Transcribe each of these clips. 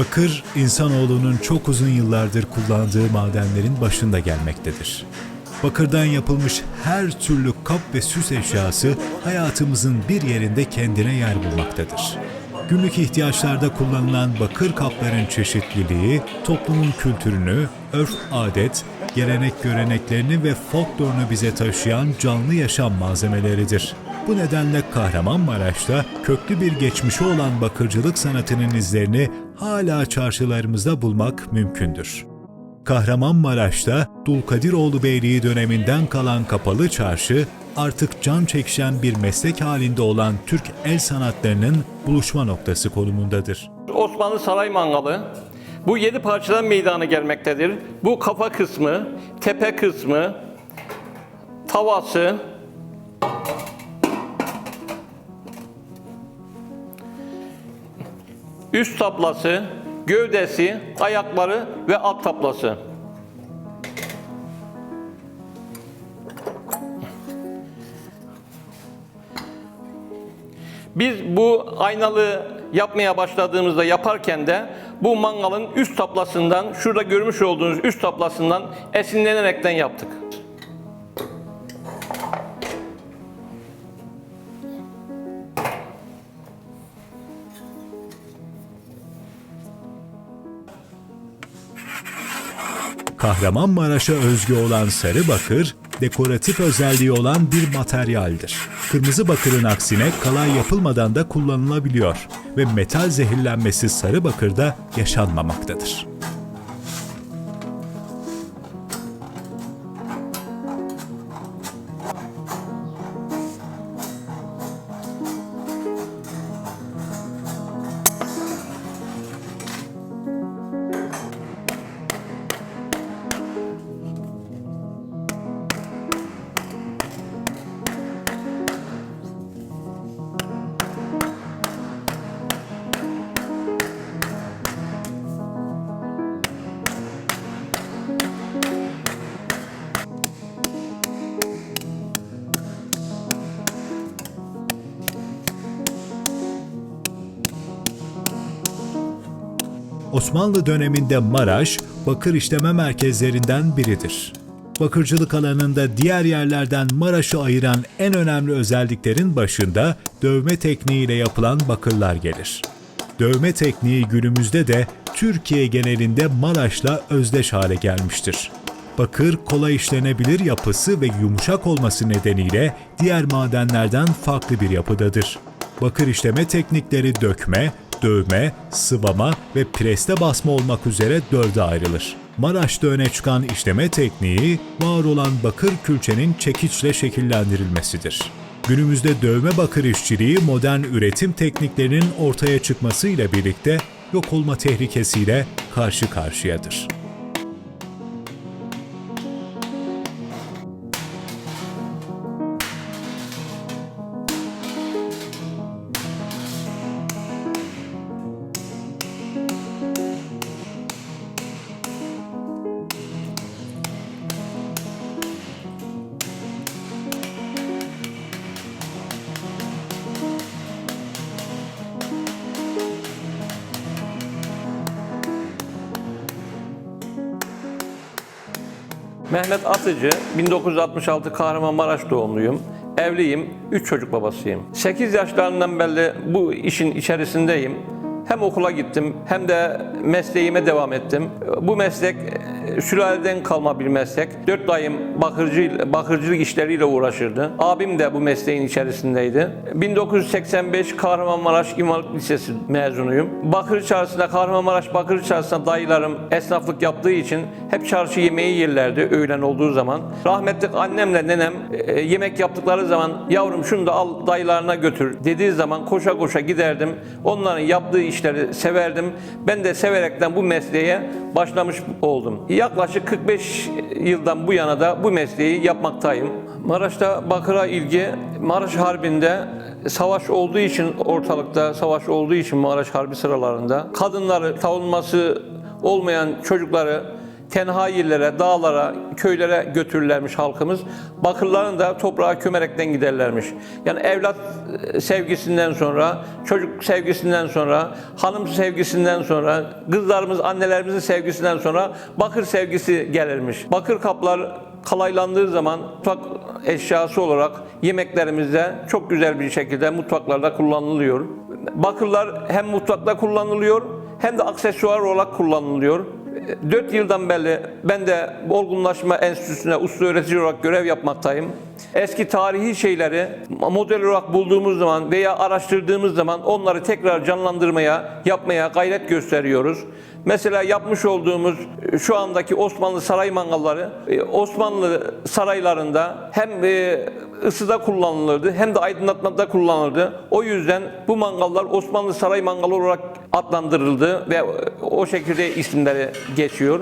Bakır, insanoğlunun çok uzun yıllardır kullandığı madenlerin başında gelmektedir. Bakırdan yapılmış her türlü kap ve süs eşyası hayatımızın bir yerinde kendine yer bulmaktadır. Günlük ihtiyaçlarda kullanılan bakır kapların çeşitliliği, toplumun kültürünü, örf adet, gelenek göreneklerini ve folklorunu bize taşıyan canlı yaşam malzemeleridir. Bu nedenle Kahramanmaraş'ta köklü bir geçmişi olan bakırcılık sanatının izlerini hala çarşılarımızda bulmak mümkündür. Kahramanmaraş'ta Dulkadiroğlu Beyliği döneminden kalan kapalı çarşı artık can çekişen bir meslek halinde olan Türk el sanatlarının buluşma noktası konumundadır. Osmanlı Saray Mangalı. Bu yedi parçadan meydana gelmektedir. Bu kafa kısmı, tepe kısmı, tavası, üst taplası, gövdesi, ayakları ve alt taplası. Biz bu aynalı yapmaya başladığımızda yaparken de bu mangalın üst tablasından, şurada görmüş olduğunuz üst tablasından esinlenerekten yaptık. Kahramanmaraş'a özgü olan sarı bakır, dekoratif özelliği olan bir materyaldir. Kırmızı bakırın aksine kalay yapılmadan da kullanılabiliyor ve metal zehirlenmesi sarı bakırda yaşanmamaktadır. Osmanlı döneminde Maraş, bakır işleme merkezlerinden biridir. Bakırcılık alanında diğer yerlerden Maraş'ı ayıran en önemli özelliklerin başında dövme tekniğiyle yapılan bakırlar gelir. Dövme tekniği günümüzde de Türkiye genelinde Maraş'la özdeş hale gelmiştir. Bakır kolay işlenebilir yapısı ve yumuşak olması nedeniyle diğer madenlerden farklı bir yapıdadır. Bakır işleme teknikleri dökme, dövme, sıvama ve preste basma olmak üzere dörde ayrılır. Maraş'ta öne çıkan işleme tekniği, var olan bakır külçenin çekiçle şekillendirilmesidir. Günümüzde dövme bakır işçiliği modern üretim tekniklerinin ortaya çıkmasıyla birlikte yok olma tehlikesiyle karşı karşıyadır. Mehmet Atıcı, 1966 Kahramanmaraş doğumluyum. Evliyim, 3 çocuk babasıyım. 8 yaşlarından beri bu işin içerisindeyim. Hem okula gittim hem de mesleğime devam ettim. Bu meslek sülaleden kalma bir meslek. Dört dayım bakırcı, bakırcılık işleriyle uğraşırdı. Abim de bu mesleğin içerisindeydi. 1985 Kahramanmaraş İmamlık Lisesi mezunuyum. Bakır Çarşısı'nda, Kahramanmaraş Bakır Çarşısı'nda dayılarım esnaflık yaptığı için hep çarşı yemeği yerlerdi öğlen olduğu zaman. Rahmetli annemle nenem e, yemek yaptıkları zaman yavrum şunu da al dayılarına götür dediği zaman koşa koşa giderdim. Onların yaptığı işleri severdim. Ben de severekten bu mesleğe başlamış oldum. Yaklaşık 45 yıldan bu yana da bu mesleği yapmaktayım. Maraş'ta bakıra ilgi Maraş Harbi'nde savaş olduğu için ortalıkta savaş olduğu için Maraş Harbi sıralarında kadınları savunması olmayan çocukları tenha yerlere, dağlara, köylere götürürlermiş halkımız. Bakırlarını da toprağa kömerekten giderlermiş. Yani evlat e, sevgisinden sonra, çocuk sevgisinden sonra, hanım sevgisinden sonra, kızlarımız, annelerimizin sevgisinden sonra bakır sevgisi gelirmiş. Bakır kaplar kalaylandığı zaman mutfak eşyası olarak yemeklerimizde çok güzel bir şekilde mutfaklarda kullanılıyor. Bakırlar hem mutfakta kullanılıyor hem de aksesuar olarak kullanılıyor. 4 yıldan beri ben de Olgunlaşma Enstitüsü'ne usta öğretici olarak görev yapmaktayım. Eski tarihi şeyleri model olarak bulduğumuz zaman veya araştırdığımız zaman onları tekrar canlandırmaya, yapmaya gayret gösteriyoruz. Mesela yapmış olduğumuz e, şu andaki Osmanlı saray mangalları e, Osmanlı saraylarında hem e, ısıda kullanılırdı hem de aydınlatmada kullanılırdı. O yüzden bu mangallar Osmanlı saray mangalı olarak adlandırıldı ve o şekilde isimleri geçiyor.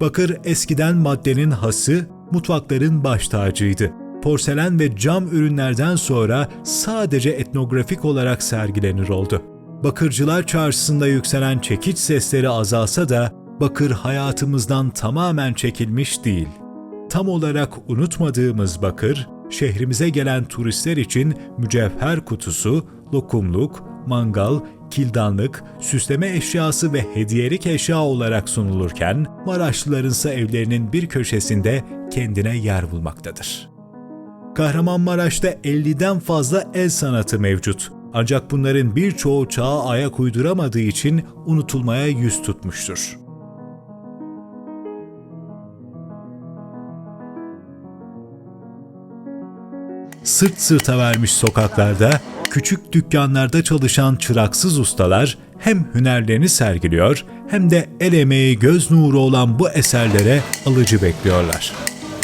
Bakır eskiden maddenin hası, mutfakların baş tacıydı. Porselen ve cam ürünlerden sonra sadece etnografik olarak sergilenir oldu. Bakırcılar çarşısında yükselen çekiç sesleri azalsa da bakır hayatımızdan tamamen çekilmiş değil. Tam olarak unutmadığımız bakır, şehrimize gelen turistler için mücevher kutusu, lokumluk, mangal, kildanlık, süsleme eşyası ve hediyelik eşya olarak sunulurken, Maraşlıların ise evlerinin bir köşesinde kendine yer bulmaktadır. Kahramanmaraş'ta 50'den fazla el sanatı mevcut. Ancak bunların birçoğu çağa ayak uyduramadığı için unutulmaya yüz tutmuştur. sırt sırta vermiş sokaklarda, küçük dükkanlarda çalışan çıraksız ustalar hem hünerlerini sergiliyor hem de el emeği göz nuru olan bu eserlere alıcı bekliyorlar.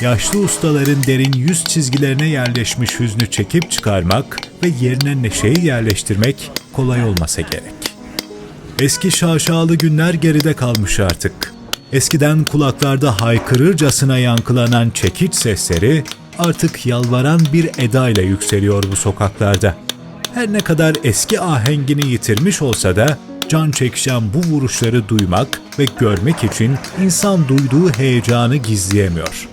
Yaşlı ustaların derin yüz çizgilerine yerleşmiş hüznü çekip çıkarmak ve yerine neşeyi yerleştirmek kolay olmasa gerek. Eski şaşalı günler geride kalmış artık. Eskiden kulaklarda haykırırcasına yankılanan çekiç sesleri artık yalvaran bir edayla yükseliyor bu sokaklarda. Her ne kadar eski ahengini yitirmiş olsa da can çekişen bu vuruşları duymak ve görmek için insan duyduğu heyecanı gizleyemiyor.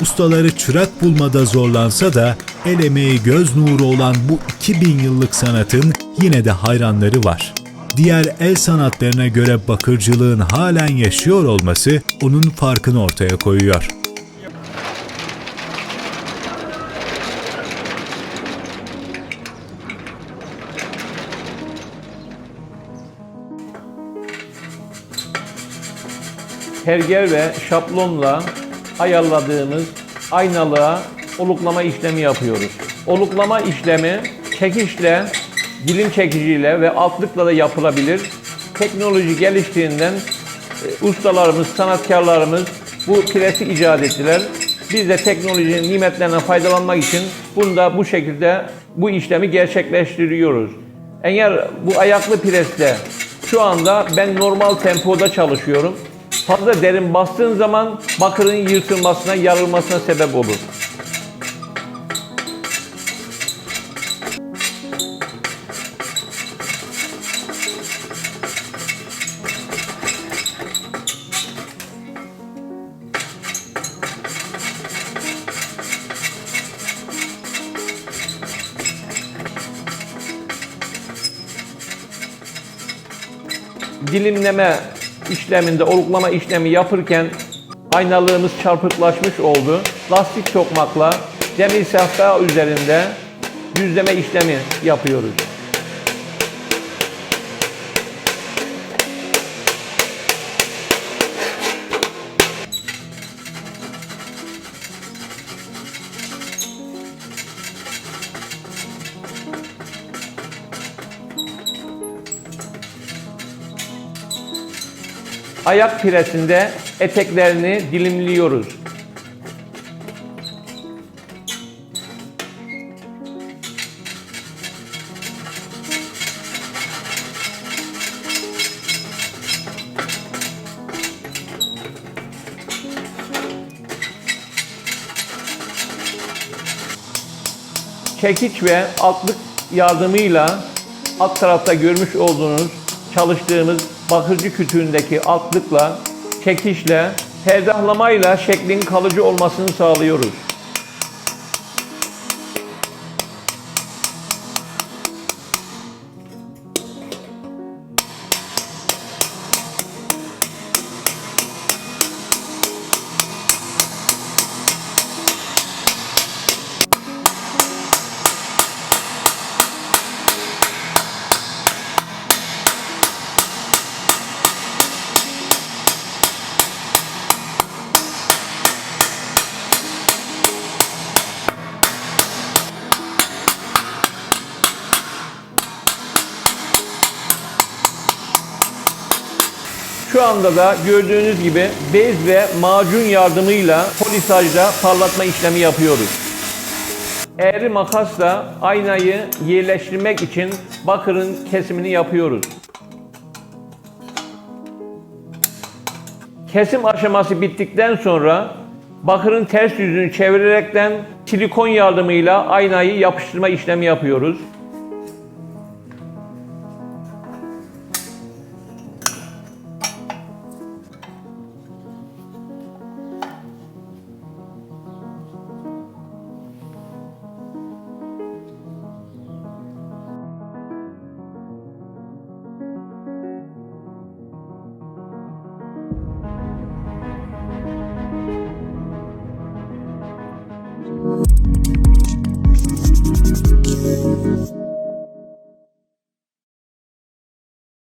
Ustaları çırak bulmada zorlansa da el emeği göz nuru olan bu 2000 yıllık sanatın yine de hayranları var. Diğer el sanatlarına göre bakırcılığın halen yaşıyor olması onun farkını ortaya koyuyor. Pergel ve şablonla ayarladığımız aynalığa oluklama işlemi yapıyoruz. Oluklama işlemi çekişle, dilim çekiciyle ve altlıkla da yapılabilir. Teknoloji geliştiğinden e, ustalarımız, sanatkarlarımız bu presi icat ettiler. Biz de teknolojinin nimetlerinden faydalanmak için bunu da bu şekilde bu işlemi gerçekleştiriyoruz. Eğer bu ayaklı preste şu anda ben normal tempoda çalışıyorum. Fazla derin bastığın zaman bakırın yırtılmasına, yarılmasına sebep olur. dilimleme işleminde, oluklama işlemi yapırken aynalığımız çarpıklaşmış oldu. Lastik tokmakla demir sehpa üzerinde düzleme işlemi yapıyoruz. Ayak piresinde eteklerini dilimliyoruz. çekiç ve altlık yardımıyla alt tarafta görmüş olduğunuz çalıştığımız bakırcı kütüğündeki altlıkla çekişle perdahlamayla şeklin kalıcı olmasını sağlıyoruz. Şu anda da gördüğünüz gibi bez ve macun yardımıyla polisajda parlatma işlemi yapıyoruz. Eğri makasla aynayı yerleştirmek için bakırın kesimini yapıyoruz. Kesim aşaması bittikten sonra bakırın ters yüzünü çevirerekten silikon yardımıyla aynayı yapıştırma işlemi yapıyoruz.